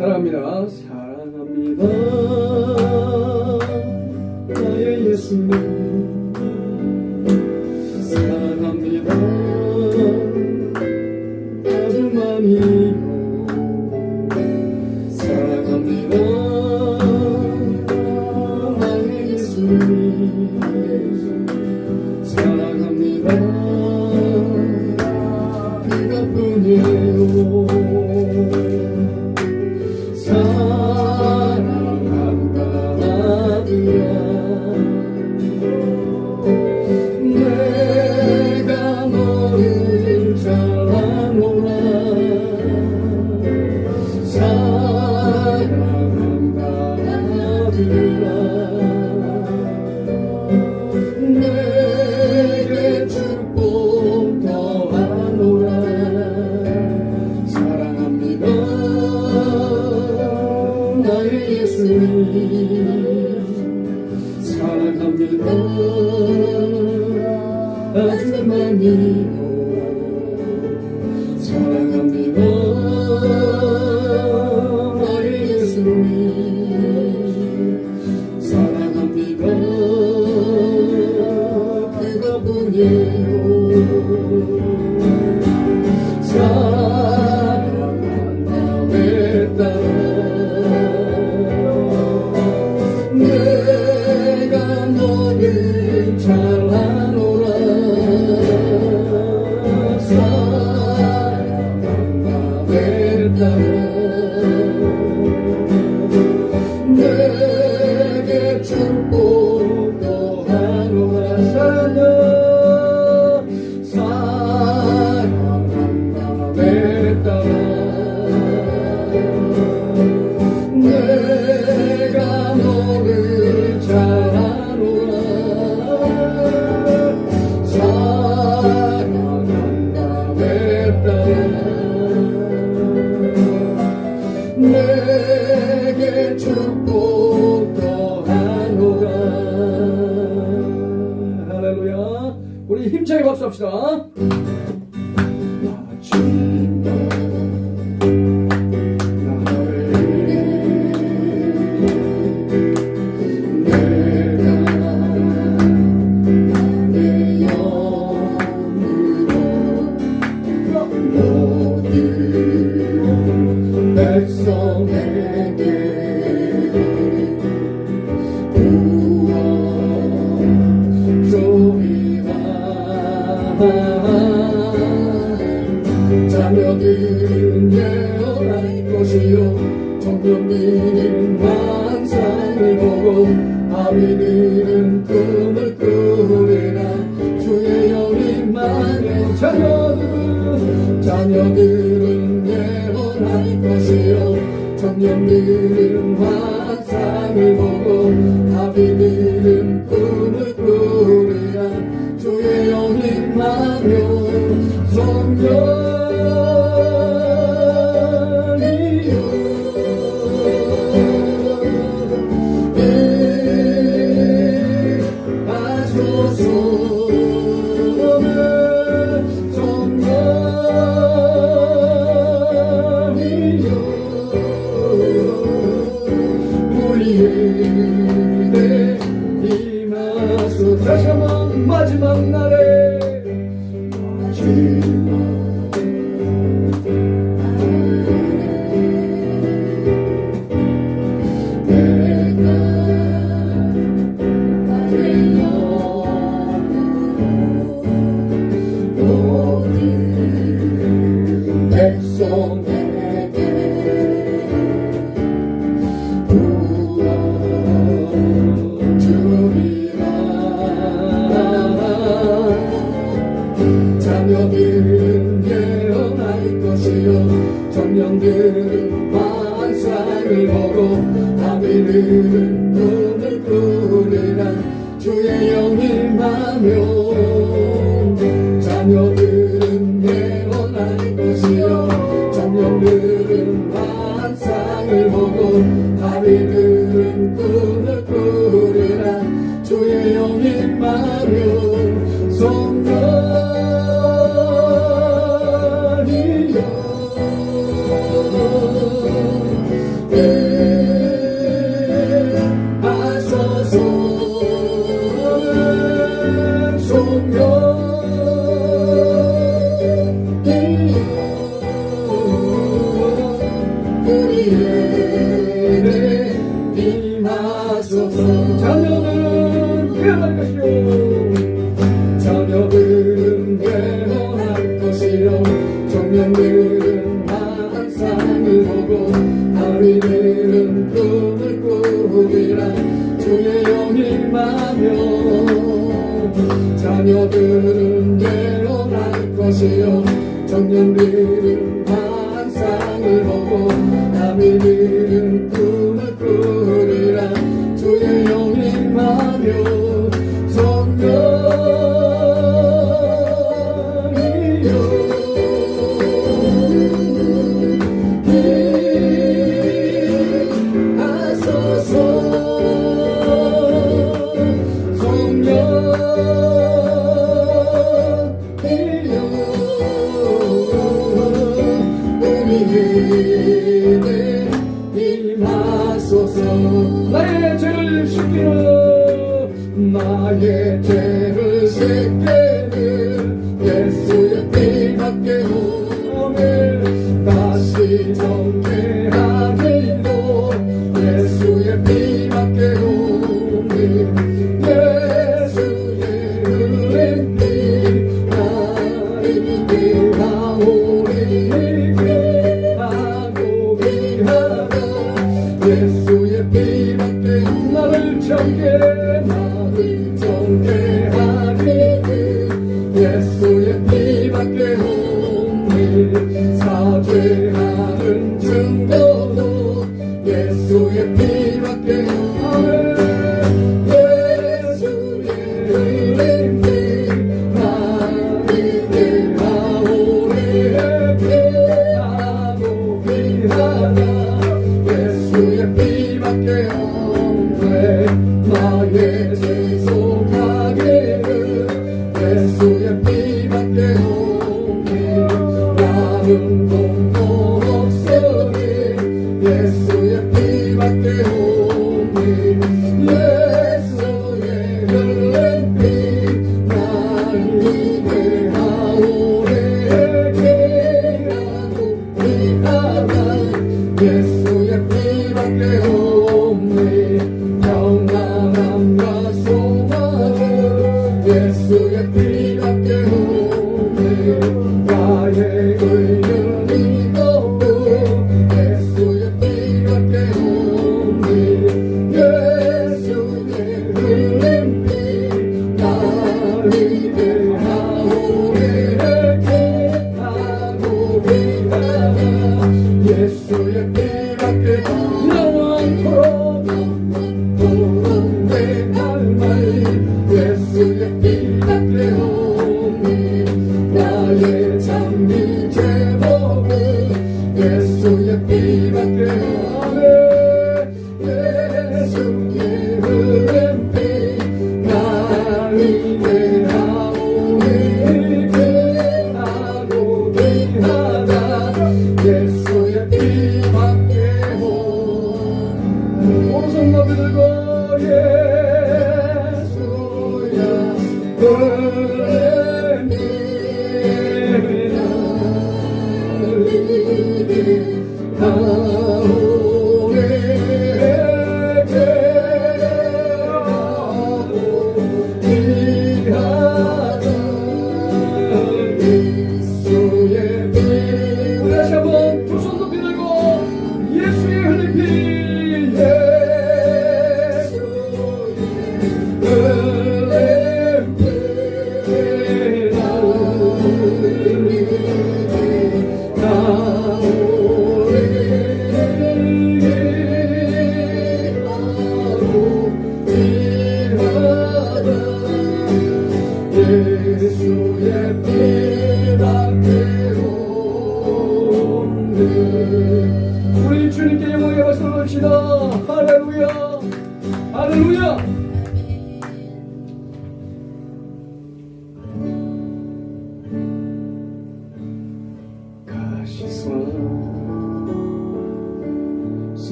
사랑합니다. 사랑합니다. 나의 예수님. 합시다. 자녀들은 깨어날 것이요 정령들은 만사를 보고 아비들은 꿈을 꾸리라 주의 영일 마며 자녀들은 멜로 날 것이요. 청년들은 환상을 보고 남일들은 꿈 나의 죄를 씻게는 예수의 피밖에 So you're my king. love, love, yes. 참 믿어보니 예수의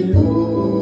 Senhor.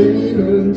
형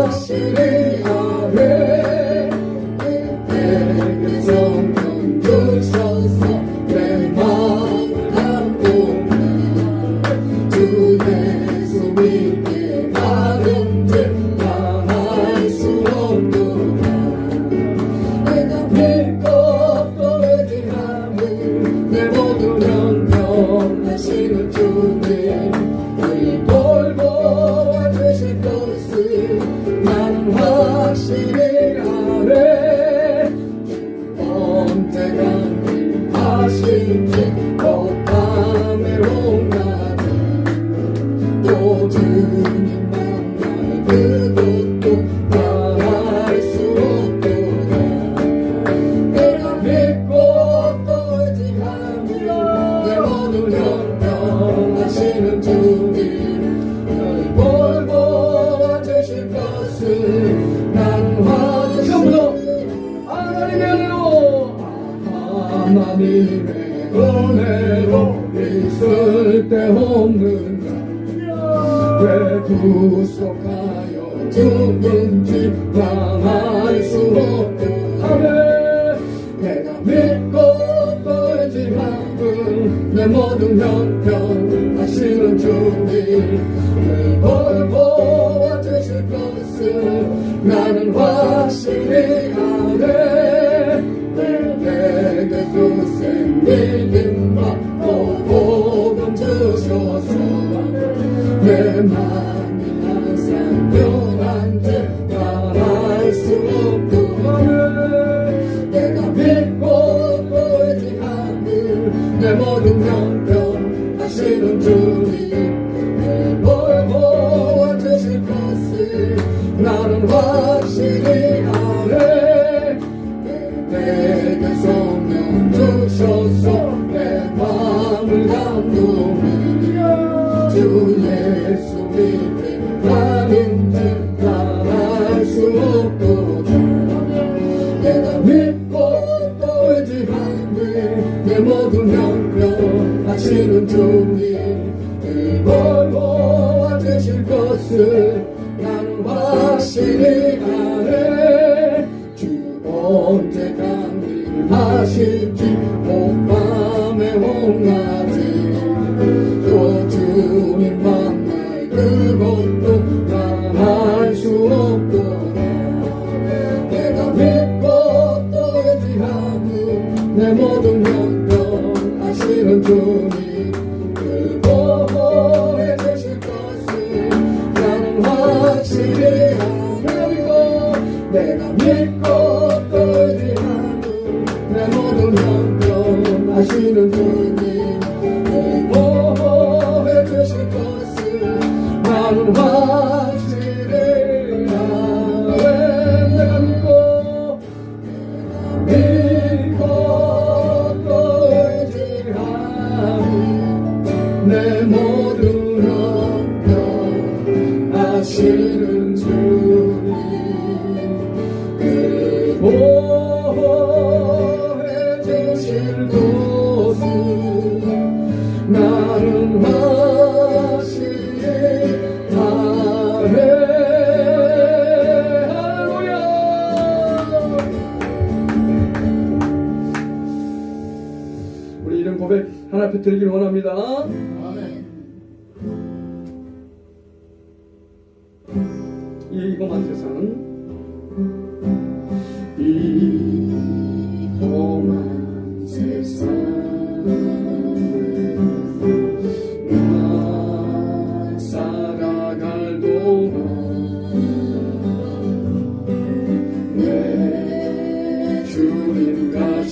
나 golden. 내 모든 형편 다시는 주님 돌보아 주실 것을 나는 확실히 아네. 내게 주생 믿음 Remember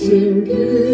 to give.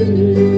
you.